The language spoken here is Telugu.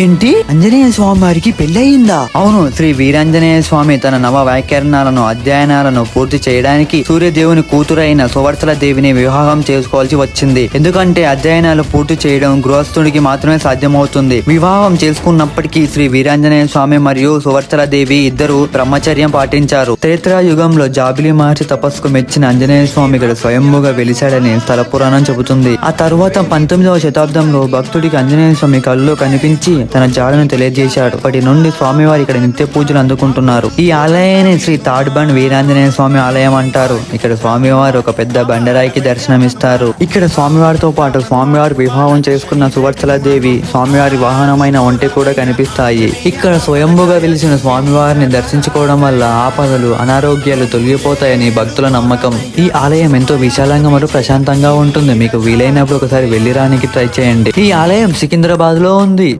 ఏంటి? ఆంజనేయ స్వామి వారికి పెళ్ళయిందా? అవును శ్రీ వీరాంజనేయ స్వామి తన నవ వ్యాకరణాలను అధ్యయనాలను పూర్తి చేయడానికి సూర్యదేవుని కూతురైన సువర్తల దేవిని వివాహం చేసుకోవాల్సి వచ్చింది. ఎందుకంటే అధ్యయనాలు పూర్తి చేయడం గృహస్థుడికి మాత్రమే సాధ్యమవుతుంది. వివాహం చేసుకున్నప్పటికీ శ్రీ వీరాంజనేయ స్వామి మరియు సువర్తల దేవి ఇద్దరు బ్రహ్మచర్యం పాటించారు. యుగంలో జాబిలి మహర్షి తపస్సుకు మెచ్చిన ఆంజనేయ స్వామి ఇక్కడ స్వయంభుగా వెలిశాడని స్థల పురాణం చెబుతుంది. ఆ తరువాత పంతొమ్మిదవ శతాబ్దంలో భక్తుడికి ఆంజనేయ స్వామి కళ్ళు కనిపించి తన జాడను తెలియజేశాడు. అప్పటి నుండి స్వామివారి ఇక్కడ నిత్య పూజలు అందుకుంటున్నారు. ఈ ఆలయాన్ని శ్రీ తాడ్బండ్ వీరాంజనేయ స్వామి ఆలయం అంటారు. ఇక్కడ స్వామివారు ఒక పెద్ద బండరాయికి దర్శనమిస్తారు. ఇక్కడ స్వామివారితో పాటు స్వామివారి వివాహం చేసుకున్న సువర్చల దేవి స్వామివారి వాహనమైన ఒంటె కూడా కనిపిస్తాయి. ఇక్కడ స్వయంభుగా వెలిసిన స్వామివారిని దర్శించుకోవడం వల్ల ఆపదలు అనారోగ్యాలు తొలగిపోతాయని భక్తుల నమ్మకం. ఈ ఆలయం ఎంతో విశాలంగా మరియు ప్రశాంతంగా ఉంటుంది. మీకు వీలైనప్పుడు ఒకసారి వెళ్ళి రానికి ట్రై చేయండి. ఈ ఆలయం సికింద్రాబాద్లో ఉంది.